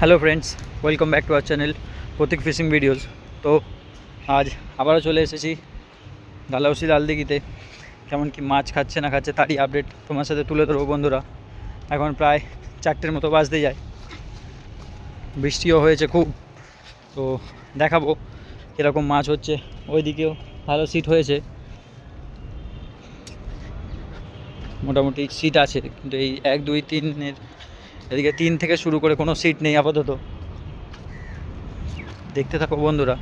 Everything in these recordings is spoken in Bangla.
Hello friends welcome back to our channel Pratik fishing videos তো আজ আবারও চলে এসেছি ডালাউসি লালদিঘিতে কেমন কি মাছ খাচ্ছে না খাচ্ছে তারই আপডেট তোমার সাথে তুলে ধরবো বন্ধুরা। এখন প্রায় চারটের মতো বাজতে যায়। বৃষ্টিও হয়েছে খুব। তো দেখাবো কীরকম মাছ হচ্ছে। ওইদিকেও ভালো সিট হয়েছে। মোটামুটি সিট আছে, কিন্তু এই এক, দুই, তিনের এদিকে তিন থেকে শুরু করে কোনো সিট নেই আপাতত। দেখতে থাকো বন্ধুরা।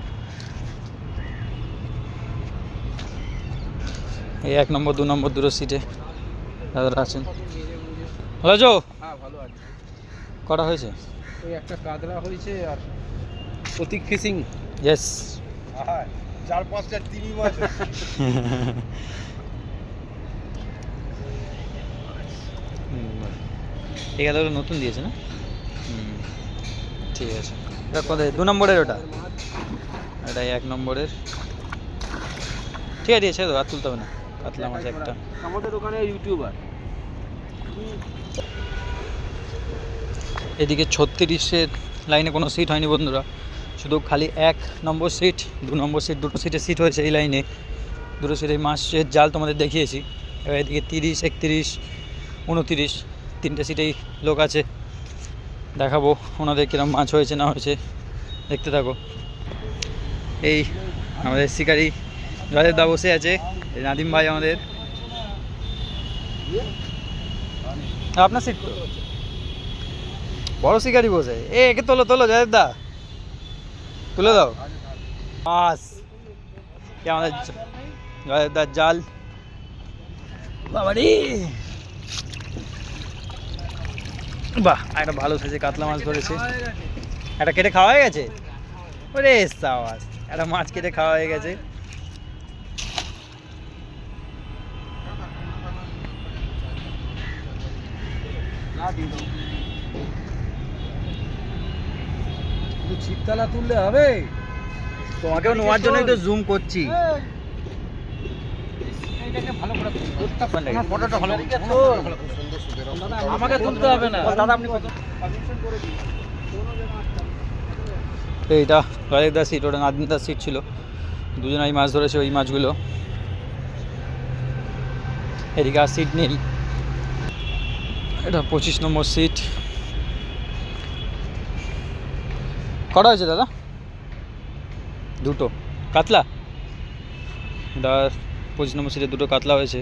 এই এক নম্বর দু নম্বর দুটো সিটে দাদারা আছেন। ভালো আছো হ্যাঁ ভালো আছে। কটা হয়েছে? ওই একটা কাদরা হয়েছে আর প্রতীক ফিশিং। ইয়েস চার পাঁচটা তিমি মাছ এই গাদাগুলো নতুন দিয়েছে না? ঠিক আছে। এটা কত দু নম্বরের ওটা? এটা এক নম্বরের। ঠিক আছে দিয়েছে তো আর তুলতে হবে না। কাতলা মাছ একটা। আমাদের ওখানে ইউটিউবার। এদিকে ছত্রিশের লাইনে কোনো সিট হয়নি বন্ধুরা। শুধু খালি এক নম্বর সিট দু নম্বর সিট দুটো সিটে সিট হয়েছে এই লাইনে। দুটো সিটে মাছের জাল তোমাদের দেখিয়েছি। এবার এদিকে তিরিশ একত্রিশ উনতিরিশ। তিনটে সিটেই লোক আছে। দেখাবো ওনাদের কিরম মাছ হয়েছে, না হয়েছে। দেখতে থাকো। এই আমাদের শিকারি জয়ের দা বসে আছে, নাদিম ভাই আমাদের। আপনার সিট বড় শিকারি বসে। এ, একে তোলো তোলো জয়ের দা। তুলে দাও। মাছ। আমাদের জয়ের দার জাল। বাবারি! বাহ একটা ভালো সেজে কাতলা মাছ ধরেছে। একটা কেটে খাওয়া হয়ে গেছে? ওরে সাবাস একটা মাছ কেটে খাওয়া হয়ে গেছে। ছিপতলা তুললে হবে। তোমাকেও নেওয়ার জন্যই তো জুম করছি। আমাকে তুলতে হবে না। দাদা আপনি এইটা রয়েকদার সিট ওটা নাদিনদার সিট ছিল। দুজনাই মাছ ধরেছে ওই মাছগুলো। এদিকে আর সিট নেই। এটা পঁচিশ নম্বর সিট। কটা হয়েছে দাদা? দুটো। কাতলা? এটা পঁচিশ নম্বর সিটে দুটো কাতলা হয়েছে।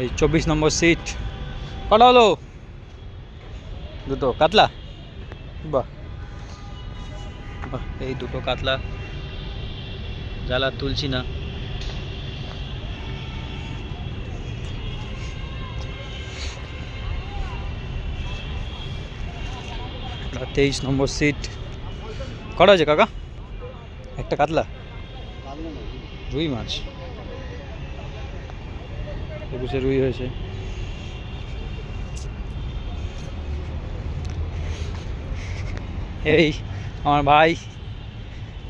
এই চব্বিশ নম্বর সিট কটা হলো। দুটো কাতলা? বাহ, এই দুটো কাতলা। জ্বালা তুলছি না। এটা তেইশ নম্বর সিট কটা হয়েছে কাকা? একটা কাতলা? রুই মাছ। একুশে রুই হয়েছে। এই আমার ভাই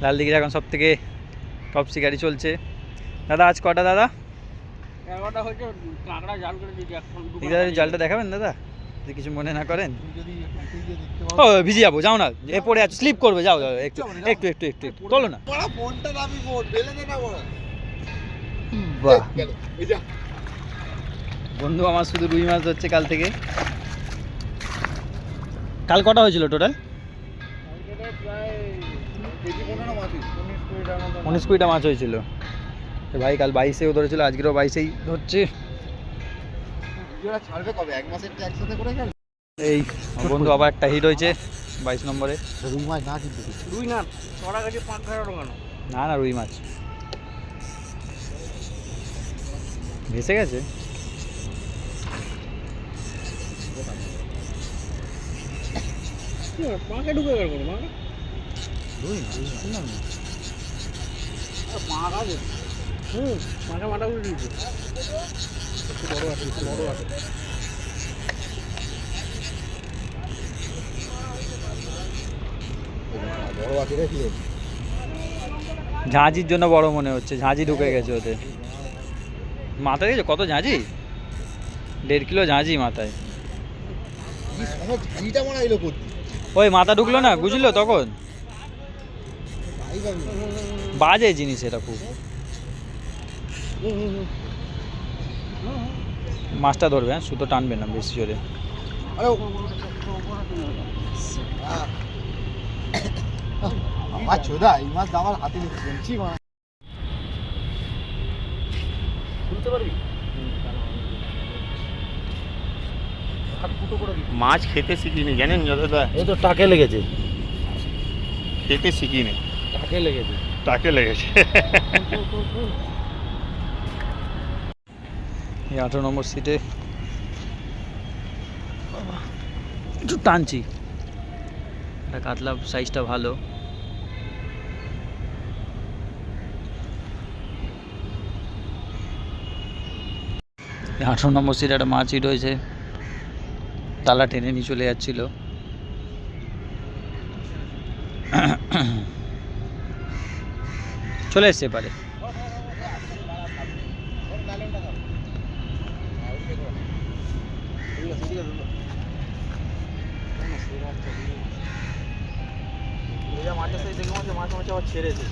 লালদিঘির এখন সব থেকে টপ শিকারি চলছে। দাদা আজ কটা এগারোটা হয়েছে দাদা জালটা দেখাবেন দাদা? কিছু মনে না করেন? ও ভিজে যাব যাও না। এ পড়ে আছো স্লিপ করবে যাও যাও একটু একটু একটু একটু একটু তোলো না। বাহ। বন্ধু আমার শুধু রুই মাছ ধরছে কাল থেকে। কাল কটা হয়েছিল টোটাল উনিশ কুড়িটা মাছ হয়েছিল। ভাই কাল বাইশেও ধরেছিল আজকেরও বাইশেই ধরছে। ভিডিওটা ছাড়বে কবে? এক মাসের একসাথে করে গেল এই আমার বন্ধু আবার একটা হিট হয়েছে বাইশ নম্বরে। রুই মাছ না কিন্তু রুই না ছড়া গেছে পাঁচ হাজার টাকা না না রুই মাছ। ভেসে গেছে? পাঁকে ঢুকে গেল কোনো মাকে? রুই না। পাঁক আছে হুম মাঠে মাথা উঠে দিয়েছে। ঝাঁঝির জন্য বড় মনে হচ্ছে, ঝাঁঝি ঢুকে গেছে ওতে মাথায় দেখছ? কত ঝাঁঝি? দেড় কিলো ঝাঁঝি মাথায়। ওই মাথা ঢুকলো না, বুঝলো তখন? বাজে জিনিস এটা খুব। মাছটা ধরবে হ্যাঁ? সুতো টানবে না বেশি জোরে। মাছ খেতে শিখিনি জানেন যতটা এই তো টাকে লেগেছে। খেতে শিখিনি। টাকে লেগেছে। টাকে লেগেছে। এই আঠেরো নম্বর সিটে একটু টানছি। এটা কাতলা সাইজটা ভালো। আঠেরো নম্বর সিটে একটা মাছ হয়েছে। তালা টেনে নিয়ে চলে যাচ্ছিল। চলে এসছে পারে মাছের সাথে দেখে মাছ মাছ আবার ছেড়েছে